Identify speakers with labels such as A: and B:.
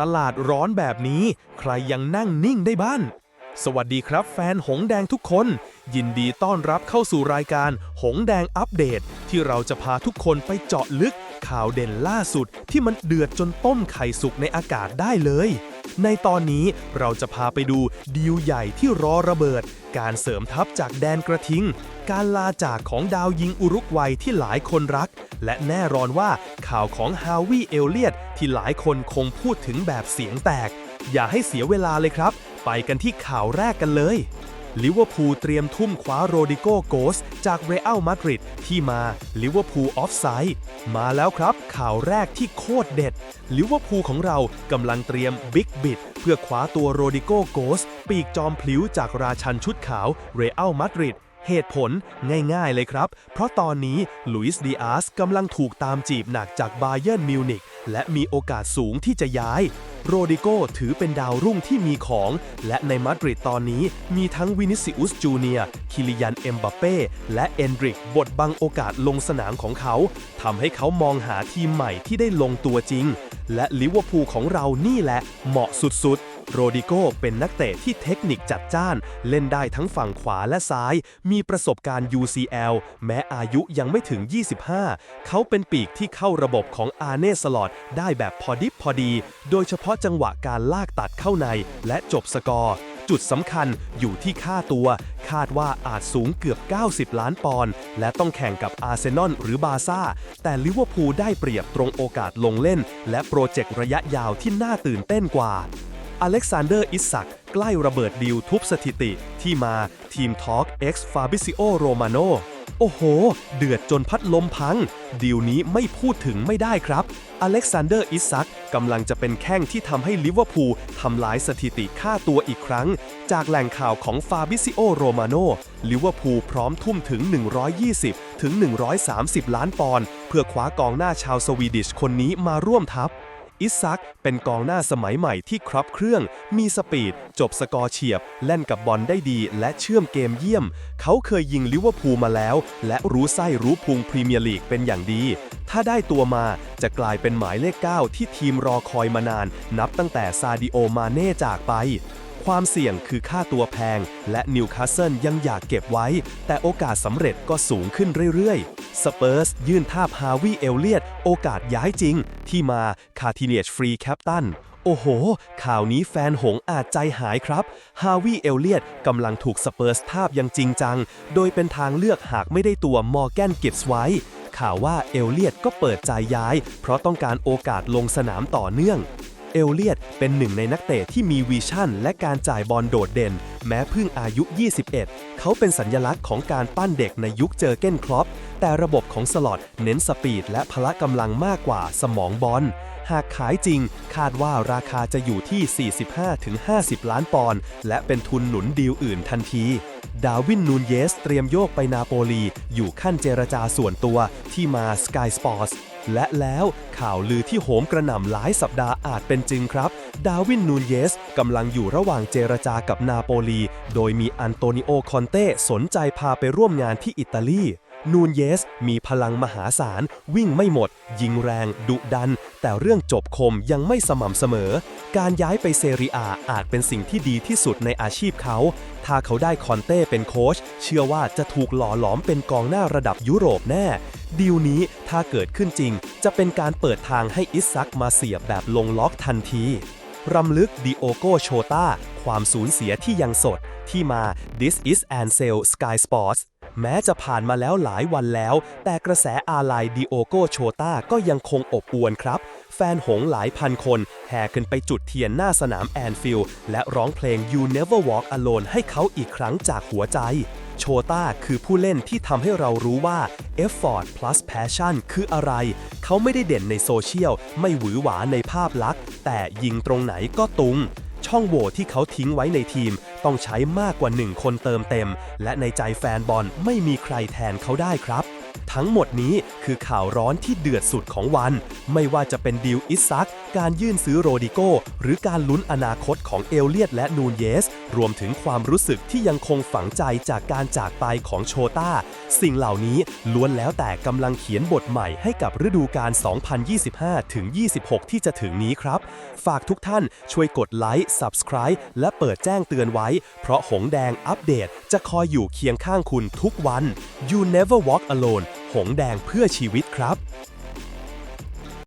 A: ตลาดร้อนแบบนี้ใครยังนั่งนิ่งได้บ้าง สวัสดีครับแฟนหงแดงทุกคน ยินดีต้อนรับเข้าสู่รายการหงแดงอัปเดต ที่เราจะพาทุกคนไปเจาะลึกข่าวเด่นล่าสุดที่มันเดือดจนต้มไข่สุกในอากาศได้เลย ในตอนนี้เราจะพาไปดูดีลใหญ่ที่รอระเบิด การเสริมทัพจากแดนกระทิง การลาจากของดาวยิงอุรุกวัยที่หลายคนรัก และแน่นอนว่าข่าวของฮาวิเอลเลียตที่หลายคนคงพูดถึงแบบเสียงแตก อย่าให้เสียเวลาเลยครับ ไปกันที่ข่าวแรกกันเลย ลิเวอร์พูลเตรียมทุ่มคว้าโรดิโกโกส จากเรอัลมาดริดที่มาลิเวอร์พูลออฟไซด์มาแล้วครับ ข่าวแรกที่โคตรเด็ดลิเวอร์พูลของเรากำลังเตรียมบิ๊กบิดเพื่อคว้าตัวโรดิโกโกส ปีกจอมพลิ้วจากราชันชุดขาวเรอัลมาดริด เหตุผลง่ายๆเลยครับ เพราะตอนนี้ลุยส์ดีอาสกำลังถูกตามจีบหนักจากบาเยิร์นมิวนิกและมีโอกาสสูงที่จะย้าย โรดิโกถือเป็นดาวรุ่งที่มีของ และในมาดริดตอนนี้มีทั้งวินิซิอุสจูเนีย คิลิยันเอ็มบัปเป้ และเอนดริกบทบังโอกาสลงสนามของเขาทำให้เขามองหาทีมใหม่ที่ได้ลงตัวจริง และลิเวอร์พูลของเรานี่แหละเหมาะสุดๆ โรดิโกเป็นนักเตะที่เทคนิคจัดจ้าน เล่นได้ทั้งฝั่งขวาและซ้าย มีประสบการณ์ UCL แม้อายุยังไม่ถึง 25 เขาเป็นปีกที่เข้าระบบของอาเน่สลอตได้แบบพอดิบพอดี โดยเฉพาะจังหวะการลากตัดเข้าในและจบสกอร์ จุดสำคัญอยู่ที่ค่าตัว คาดว่าอาจสูงเกือบ 90 ล้านปอนด์และต้องแข่งกับอาร์เซนอลหรือบาซ่า แต่ลิเวอร์พูลได้เปรียบตรงโอกาสลงเล่น และโปรเจกต์ระยะยาวที่น่าตื่นเต้นกว่า อเล็กซานเดอร์อิสซักใกล้ระเบิดดิวทุบสถิติที่มาทีมทอล์ก X Fabrizio Romano โอ้โห เดือดจนพัดลมพัง ดีลนี้ไม่พูดถึงไม่ได้ครับ อเล็กซานเดอร์อิสซักกำลังจะเป็นแข้งที่ทำให้ลิเวอร์พูลทำลายสถิติค่าตัวอีกครั้ง จากแหล่งข่าวของฟาบิซิโอโรมาโนลิเวอร์พูลพร้อมทุ่มถึง 120 ถึง 130 ล้านปอนด์เพื่อคว้ากองหน้าชาวสวีดิชคนนี้มาร่วมทัพ อิสซักเป็นกองหน้าสมัยใหม่ที่ครับเครื่อง มีสปีด จบสกอร์เฉียบเล่นกับบอลได้ดี และเชื่อมเกมเยี่ยม เขาเคยยิงลิเวอร์พูลมาแล้ว และรู้ไส้รู้พุงพรีเมียร์ลีกเป็นอย่างดี ถ้าได้ตัวมาจะกลายเป็นหมายเลข 9 ที่ทีมรอคอยมานาน นับตั้งแต่ซาดิโอมาเน่จากไป ความเสี่ยงคือค่าตัวแพง และนิวคาสเซิลยังอยากเก็บไว้ แต่โอกาสสำเร็จก็สูงขึ้นเรื่อยๆ สเปอร์สยื่นทาบฮาวิเอลเลียตโอกาสย้ายจริง ที่มาคาทิเนชฟรีแคปตันโอ้โห ข่าวนี้แฟนหงอาจใจหายครับ ฮาวิเอลเลียตกำลังถูกสเปอร์สทาบอย่างจริงจัง โดยเป็นทางเลือกหากไม่ได้ตัวมอร์แกนกิฟส์ไว้ ข่าวว่าเอลเลียตก็เปิดใจย้าย เพราะต้องการโอกาสลงสนามต่อเนื่อง เอลเลียตเป็นหนึ่งในนักเตะที่มีวิชั่น และการจ่ายบอลโดดเด่น แม้เพิ่งอายุ 21 เขาเป็นสัญญลักษณ์ของการปั้นเด็กในยุคเจอเก้นครอปแต่ระบบของสล็อตเน้นสปีดและพละกำลังมากกว่าสมองบอล หากขายจริง คาดว่าราคาจะอยู่ที่ 45-50 ล้านปอนด์และเป็นทุนหนุนดีลอื่นทันที ดาวินนูนเยสเตรียมโยกไปนาโปลี อยู่ขั้นเจรจาส่วนตัวที่มา Sky Sports และแล้วข่าวลือที่โหมกระหน่ำหลายสัปดาห์อาจเป็นจริงครับ ดาวินนูนเยสกำลังอยู่ระหว่างเจรจากับนาโปลี โดยมีอันโตนิโอคอนเต้สนใจพาไปร่วมงานที่อิตาลีนูนเยส มีพลังมหาศาล วิ่งไม่หมด ยิงแรง ดุดัน แต่เรื่องจบคมยังไม่สม่ำเสมอ การย้ายไปเซรียอาจเป็นสิ่งที่ดีที่สุดในอาชีพเขา ถ้าเขาได้คอนเต้เป็นโค้ชเชื่อว่าจะถูกหล่อหลอมเป็นกองหน้าระดับยุโรปแน่ ดีลนี้ถ้าเกิดขึ้นจริง จะเป็นการเปิดทางให้อิสซักมาเสียบแบบลงล็อกทันที รำลึกดิโอโกโชตาความสูญเสียที่ยังสด ที่มา This is Ansel Sky Sports แม้จะผ่านมาแล้วหลายวันแล้ว แต่กระแสอาลัยดิโอโกโชตาก็ยังคงอบอวลครับ แฟนหงหลายพันคน แห่ขึ้นไปจุดเทียนหน้าสนามแอนฟิลด์และร้องเพลง You Never Walk Alone ให้เขาอีกครั้งจากหัวใจ โชต้าคือผู้เล่นที่ทำให้เรารู้ว่า effort plus passion คืออะไร เขาไม่ได้เด่นในโซเชียล ไม่หวือหวาในภาพลักษณ์ แต่ยิงตรงไหนก็ตุง ช่องโหว่ที่เขาทิ้งไว้ในทีม ต้องใช้มากกว่าหนึ่งคนเติมเต็ม และในใจแฟนบอลไม่มีใครแทนเขาได้ครับ ทั้งหมดนี้คือข่าวร้อนที่เดือดสุดของวัน ไม่ว่าจะเป็นดีลอิสซัก การยื่นซื้อโรดิโก หรือการลุ้นอนาคตของเอลเลียตและนูนเยส รวมถึงความรู้สึกที่ยังคงฝังใจจากการจากไปของโชตา
B: สิ่งเหล่านี้ล้วนแล้วแต่กำลังเขียนบทใหม่ให้กับฤดูกาล 2025 ถึง 26 ที่จะถึงนี้ครับ ฝากทุกท่านช่วยกดไลค์ Subscribe และเปิดแจ้งเตือนไว้ เพราะหงแดงอัปเดตจะคอยอยู่เคียงข้างคุณทุกวัน You never walk alone หงแดงเพื่อชีวิตครับ